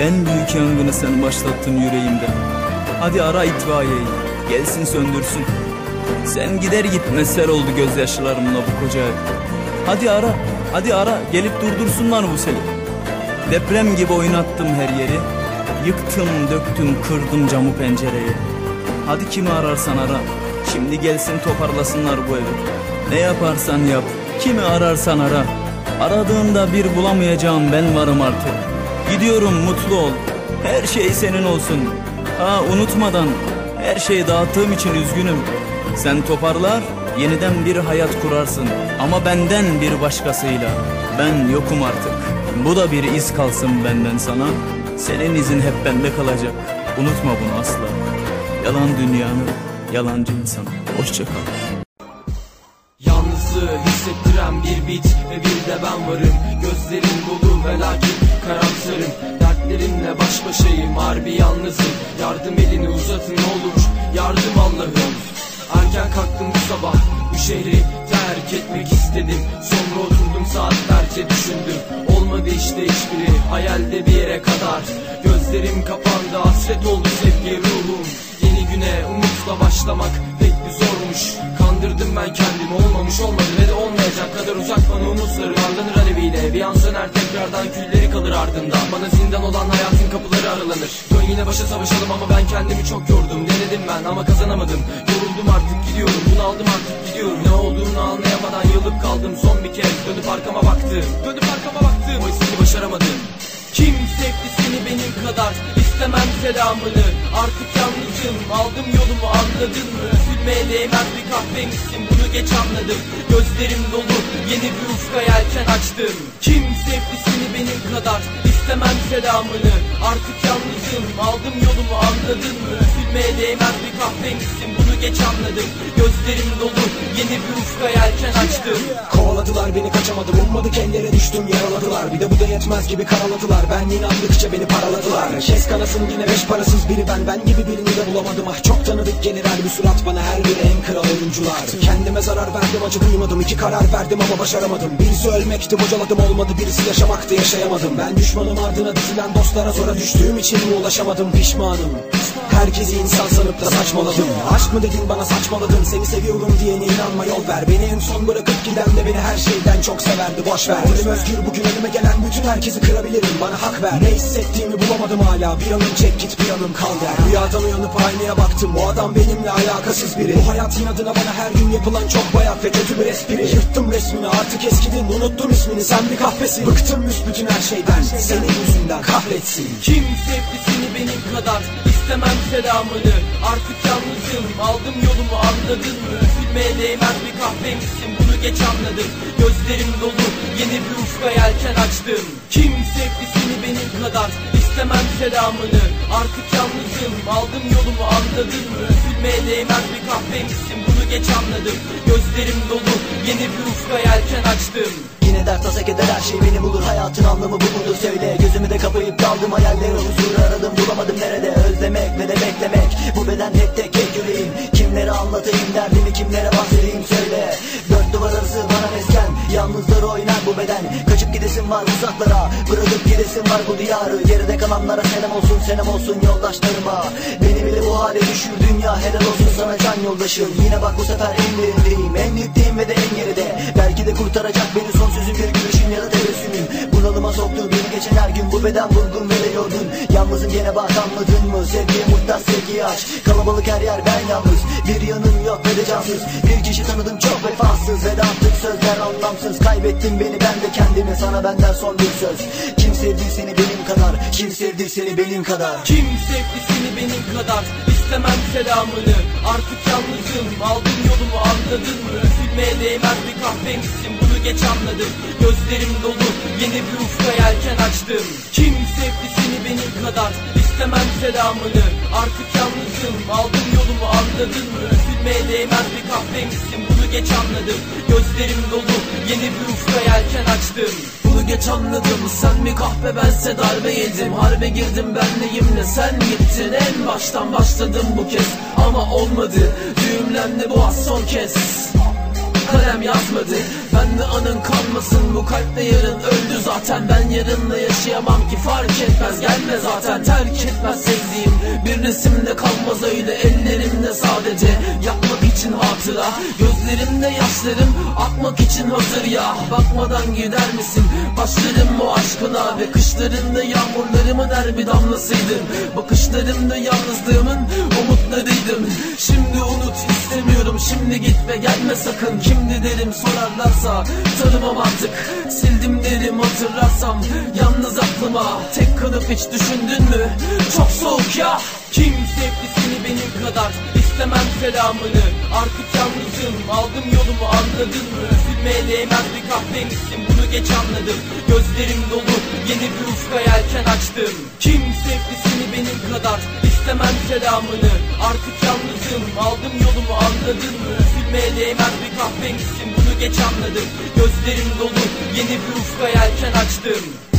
En büyük yangını sen başlattın yüreğimde. Hadi ara itfaiyeyi gelsin söndürsün. Sen gider gitmez sel oldu gözyaşlarımla bu koca ev. Hadi ara hadi ara gelip durdursunlar bu seli. Deprem gibi oynattım her yeri. Yıktım döktüm kırdım camı pencereyi. Hadi kimi ararsan ara Şimdi gelsin toparlasınlar bu evi. Ne yaparsan yap Kimi ararsan ara. Aradığında bir bulamayacağım ben varım artık Gidiyorum mutlu ol. Her şey senin olsun. Ha unutmadan. Her şeyi dağıttığım için üzgünüm. Sen toparlar Yeniden bir hayat kurarsın. Ama benden bir başkasıyla. Ben yokum artık. Bu da bir iz kalsın benden sana. Senin izin hep bende kalacak. Unutma bunu asla. Yalan dünyanı Yalancı insan Hoşça kal. Yalnızlığı hissettiren bir bit ve bir de ben varım Gözlerim dolu ve lakin karamsarım. Dertlerimle baş başayım harbi yalnızım. Yardım elini uzatın olur. Yardım Allah'ım. Erken kalktım bu sabah bu şehri terk etmek istedim. Sonra oturdum saatlerce düşündüm. Olmadı işte hiçbiri hayalde bir yere kadar. Gözlerim kapandı hasret oldu sevgi ruhum. Yeni güne umutla başlamak pek bir zormuş Kandırdım ben kendimi olmamış olmadı ve de olmayacak kadar uzak bana umutları Harlanır aleviyle. Bir an söner tekrardan külleri kalır ardından. Bana zindan olan hayatın kapıları aralanır. Dön yine başa savaşalım ama ben kendimi çok yordum. Denedim ben ama kazanamadım. Yoruldum artık gidiyorum. Bunaldım artık gidiyorum. Ne olduğunu anlayamadan yılıp kaldım. Son bir kez Dönüp arkama baktım. Dönüp arkama baktım. Oysa ki başaramadım. Kim sevdi seni benim kadar istemem selamını Artık yalnızım aldım yolumu anladın mı? Üzülmeye değmez bir kahveymişsin bunu geç anladım. Gözlerim dolu yeni bir ufka yelken açtım. Kim sevdi seni benim kadar istemem selamını? Artık yalnızım aldım yolumu anladın mı? Üzülmeye değmez bir kahveymişsin bunu geç anladım. Gözlerim dolu yeni bir ufka yelken açtım. Kovaladılar beni kaçamadım. Ummadık ellere düştüm yaraladılar. Bir de bu da yetmez gibi karaladılar. Ben inandıkça beni paraladılar. Kes kanasın yine beş parasız biri ben. Ben gibi birini de bulamadım ah çok tanıdık gelir her bir surat bana Her biri en kral oyuncular. Kendime zarar verdim acı duymadım iki karar verdim ama başaramadım. Birisi ölmekti bocaladım olmadı. Birisi yaşamaktı yaşayamadım. Ben düşmanım ardına dizilen dostlara sonra düştüğüm için mi ulaşamadım? Pişmanım. Herkesi insan sanıp da saçmaladım. Aşk mı dedin bana saçmaladım Seni seviyorum diyene inanma yol ver. Beni en son bırakıp giden de beni her şeyden çok severdi. Boş ver. Dilim özgür bugün önüme gelen bütün herkesi kırabilirim. Bana hak ver. Ne hissettiğimi bulamadım hala. Bir anım çek git bir anım kal der. Rüyadan uyanıp aynaya baktım O adam benimle alakasız biri. Bu hayat inadına bana her gün yapılan çok bayat ve kötü bir espri. Yırttım resmini artık eskidin unuttum ismini. Sen bir kahvesin Bıktım büsbütün her şeyden. Senin yüzünden kahretsin. Kim sevdi seni benim kadar istemem selamını. Artık yalnızım aldım yolumu anladın mı? Üzülmeye değmez bir kahveymişsin bunu geç anladım. Gözlerim dolu yeni bir ufka yelken açtım. Kim sevdi seni benim kadar? İstemem selamını. Artık yalnızım aldım yolumu anladın mı? Üzülmeye değmez bir kahveymişsin bunu geç anladım. Gözlerim dolu yeni bir ufka yelken açtım Yine dert tasa keder her şey beni bulur. Hayatın anlamı bu mudur? Söyle. Gözümü de kapayıp daldım hayallere huzur aradım. Bulamadım nerede? Özlemek ve de beklemek. Bu beden tek tek tek yüreğim. Kimlere anlatayım derdimi kimlere bahsedeyim gidesim var uzaklara Bırakıp gidesim var bu diyarı. Geride kalanlara selam olsun selam olsun yoldaşlarıma. Beni bile bu hale düşür dünya helal olsun sana can yoldaşım. Yine bak bu sefer en derindeyim En dipteyim ve de en geride. Belki de kurtaracak beni son sözüm bir gülüşün ya da tebessümün Bunalıma soktu beni geçen her gün bu beden vurgun ve de yorgun. Yalnızım gene bak anladın mı? Sevgiye muhtaç sevgiyi aç. Kalabalık her yer ben yalnız. Bir yanım yok ve de cansız. Bir kişi tanıdım çok vefasız. Ve de attık sözler anlamsız. Kaybettin beni ben de kendimi Sana benden son bir söz. Kim sevdi seni benim kadar? Kim sevdi seni benim kadar? Kim sevdi seni benim kadar? İstemem selamını. Artık yalnızım. Aldım yolumu anladın mı? Üzülmeye değmez bir kahveymişsin bunu geç anladım Gözlerim dolu. Yeni bir ufka yelken açtım. Kim sevdi seni benim kadar istemem selamını. Artık yalnızım aldım yolumu anladın mı? Üzülmeye değmez bir kahveymişsin bunu geç anladım. Gözlerim dolu yeni bir ufka yelken açtım. Bunu geç anladım. Sen mi kahve bense darbe yedim. Harbe girdim benleyimle sen gittin En baştan başladım bu kez. Ama olmadı. Düğümlendi bu az son kez. Kalem yazmadı Ben de anın kalmasın bu kalpte yarın öldü zaten. Ben yarınla yaşayamam ki fark etmez gelme zaten. Terk etmez sevdiğim bir resimde kalmaz öyle Ellerimde sadece. Yapmak için hatıra Gözlerimde yaşlarım akmak için hazır ya. Bakmadan gider misin? Başlarım o aşkına Ve kışlarında yağmurlarımın her bir damlasıydın Bakışlarımda yalnızlığımın umutlarıydım. Şimdi unut istemiyorum şimdi git ve gelme sakın. Kimdi derim sorarlarsa tanımam artık. Sildim derim hatırlarsam yalnız aklıma. Tek kalıp hiç düşündün mü? Çok soğuk ya. Kim sevdi seni benim kadar istemem selamını? Artık yalnızım aldım yolumu anladın mı? Üzülmeye değmez bir kahvemişsin bunu geç anladım. Gözlerim dolu yeni bir ufka yelken açtım. Kim sevdi seni benim kadar istemem selamını? Artık yalnızım aldım yolumu anladın mı? Üzülmeye değmez bir kahvemişsin bunu geç anladım. Gözlerim dolu. Yeni bir ufka yelken açtım